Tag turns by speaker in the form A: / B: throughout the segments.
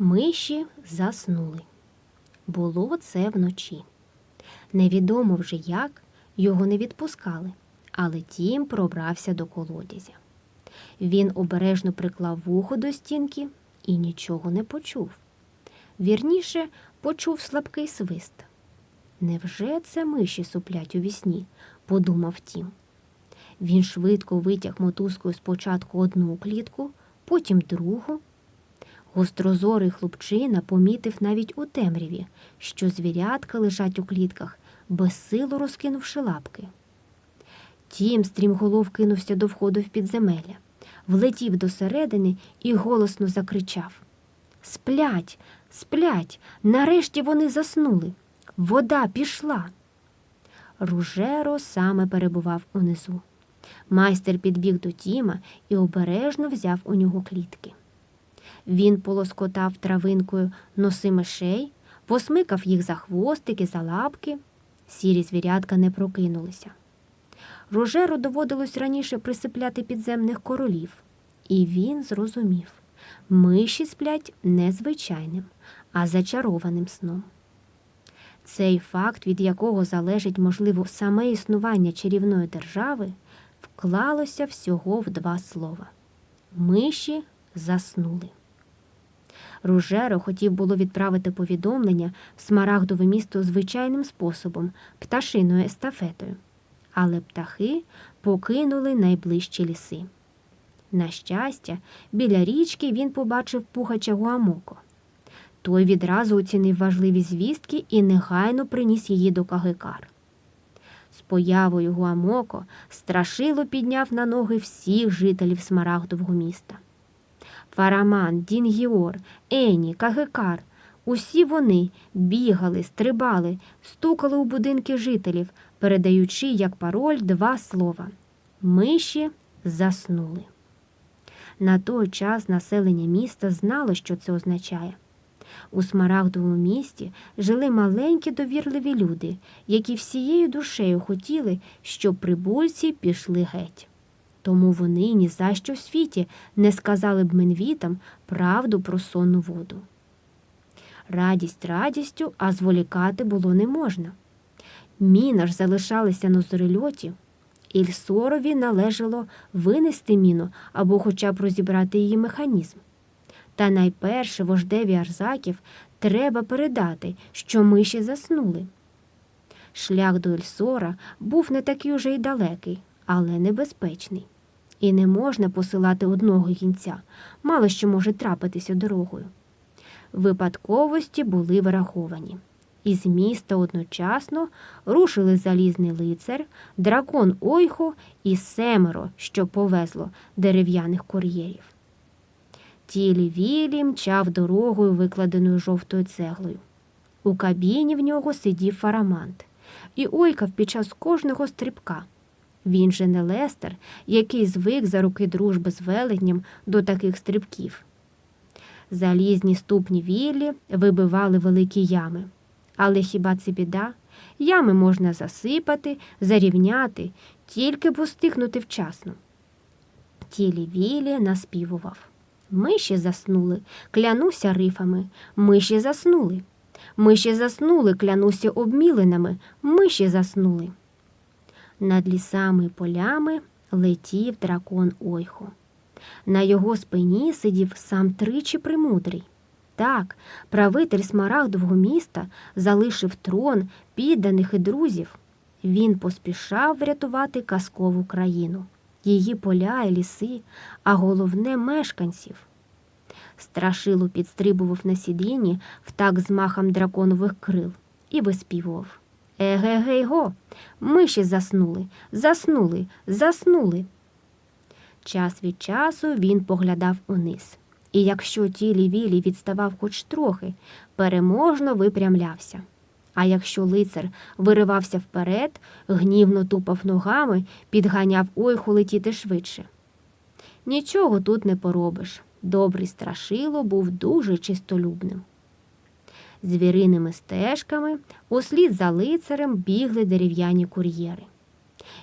A: Миші заснули. Було це вночі. Невідомо вже як його не відпускали, але тім пробрався до колодязя. Він обережно приклав вухо до стінки і нічого не почув. Вірніше, почув слабкий свист. Невже це миші суплять у вісні? подумав тім. Він швидко витяг мотузкою спочатку одну клітку, потім другу. Гострозорий хлопчина помітив навіть у темряві, що звірятка лежать у клітках, безсило розкинувши лапки. Тім стрімголов кинувся до входу в підземелля, влетів до середини і голосно закричав Сплять, сплять, нарешті вони заснули. Вода пішла. Ружеро саме перебував унизу. Майстер підбіг до Тіма і обережно взяв у нього клітки. Він полоскотав травинкою носи мишей, посмикав їх за хвостики, за лапки. Сірі звірятка не прокинулися. Рожеру доводилось раніше присипляти підземних королів, і він зрозумів миші сплять не звичайним, а зачарованим сном. Цей факт, від якого залежить, можливо, саме існування чарівної держави, вклалося всього в два слова миші заснули. Ружеро хотів було відправити повідомлення в смарагдове місто звичайним способом пташиною естафетою, але птахи покинули найближчі ліси. На щастя, біля річки він побачив пухача Гуамоко. Той відразу оцінив важливі звістки і негайно приніс її до Кагикар. З появою Гуамоко страшило підняв на ноги всіх жителів Смарагдового міста. Фараман, Дінгіор, Ені, Кагикар усі вони бігали, стрибали, стукали у будинки жителів, передаючи як пароль два слова миші заснули. На той час населення міста знало, що це означає. У Смарагдовому місті жили маленькі довірливі люди, які всією душею хотіли, щоб прибульці пішли геть. Тому вони ні за що в світі не сказали б менвітам правду про сонну воду. Радість радістю, а зволікати було не можна. Міна ж залишалися на зорельоті. Ільсорові належало винести міну або хоча б розібрати її механізм. Та найперше вождеві арзаків треба передати, що миші заснули. Шлях до Ельсора був не такий уже й далекий, але небезпечний. І не можна посилати одного гінця, мало що може трапитися дорогою. Випадковості були враховані. Із міста одночасно рушили залізний лицар, дракон Ойхо і семеро, що повезло дерев'яних кур'єрів. Тілі Вілі мчав дорогою, викладеною жовтою цеглою. У кабіні в нього сидів фарамант і ойкав під час кожного стрибка. Він же не Лестер, який звик за руки дружби з велетням до таких стрибків. Залізні ступні Віллі вибивали великі ями. Але хіба це біда? Ями можна засипати, зарівняти, тільки б устигнути вчасно. Тілі Вілі наспівував. Миші заснули, клянуся рифами, миші заснули. Миші заснули, клянуся обміленими, миші заснули. Над лісами і полями летів дракон Ойхо. На його спині сидів сам тричі примудрий. Так, правитель Смарагдового міста залишив трон підданих і друзів. Він поспішав врятувати казкову країну, її поля і ліси, а головне мешканців. Страшило підстрибував на сідінні в так змахом драконових крил і виспівував. Еге-гей го, миші заснули, заснули, заснули. Час від часу він поглядав униз, і якщо тілі вілі відставав хоч трохи, переможно випрямлявся. А якщо лицар виривався вперед, гнівно тупав ногами, підганяв ойху летіти швидше. Нічого тут не поробиш. Добрий страшило був дуже чистолюбним. Звіриними стежками услід за лицарем бігли дерев'яні кур'єри.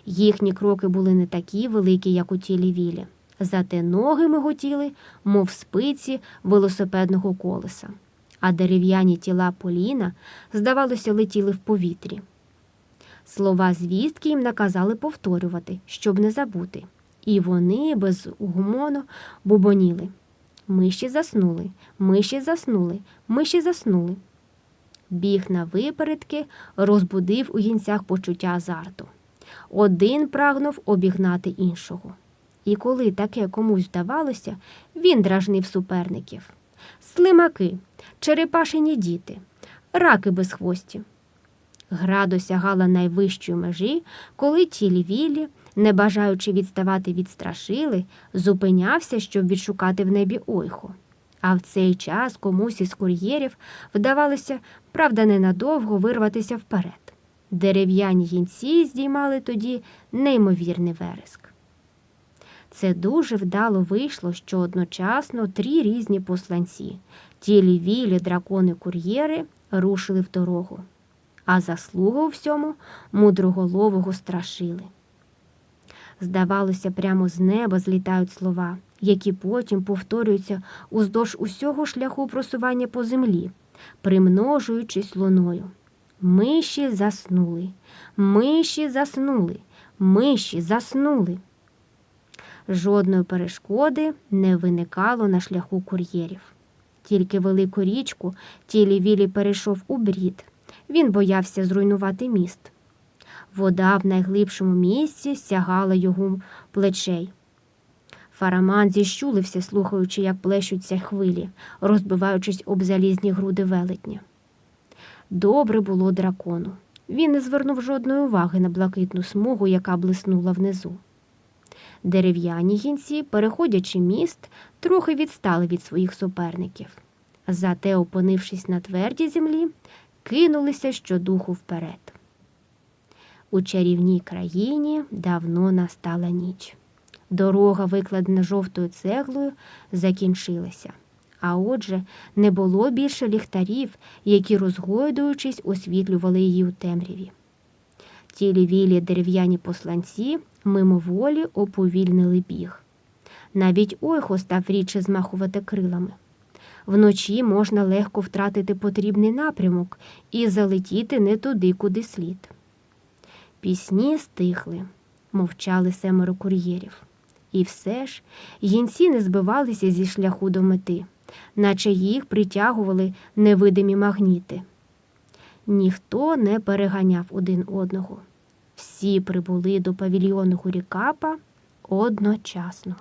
A: Їхні кроки були не такі великі, як у тілі вілі, Зате ноги миготіли, мов спиці велосипедного колеса, а дерев'яні тіла Поліна, здавалося, летіли в повітрі. Слова звістки їм наказали повторювати, щоб не забути, і вони без гумону бубоніли. Миші заснули, миші заснули, миші заснули. Біг на випередки розбудив у гінцях почуття азарту. Один прагнув обігнати іншого. І коли таке комусь вдавалося, він дражнив суперників. Слимаки, черепашині діти, раки безхвості. Гра досягала найвищої межі, коли тілі Віллі, не бажаючи відставати від страшили, зупинявся, щоб відшукати в небі ойхо. А в цей час комусь із кур'єрів вдавалося, правда, ненадовго вирватися вперед. Дерев'яні гінці здіймали тоді неймовірний вереск. Це дуже вдало вийшло, що одночасно три різні посланці тілі вілі, дракони кур'єри рушили в дорогу, а заслугу всьому мудроголового страшили. Здавалося, прямо з неба злітають слова, які потім повторюються уздовж усього шляху просування по землі, примножуючись луною. Миші заснули, миші заснули, миші заснули. Жодної перешкоди не виникало на шляху кур'єрів. Тільки велику річку тілі Вілі перейшов у брід. Він боявся зруйнувати міст. Вода в найглибшому місці сягала його плечей. Фараман зіщулився, слухаючи, як плещуться хвилі, розбиваючись об залізні груди велетня. Добре було дракону. Він не звернув жодної уваги на блакитну смугу, яка блиснула внизу. Дерев'яні гінці, переходячи міст, трохи відстали від своїх суперників. Зате, опинившись на твердій землі, кинулися щодуху вперед. У чарівній країні давно настала ніч. Дорога, викладена жовтою цеглою, закінчилася. А отже, не було більше ліхтарів, які, розгойдуючись, освітлювали її у темряві. Тілі вілі дерев'яні посланці мимоволі оповільнили біг. Навіть ойхо став рідше змахувати крилами. Вночі можна легко втратити потрібний напрямок і залетіти не туди, куди слід. Пісні стихли, мовчали семеро кур'єрів. І все ж гінці не збивалися зі шляху до мети, наче їх притягували невидимі магніти. Ніхто не переганяв один одного. Всі прибули до павільйону Гурікапа одночасно.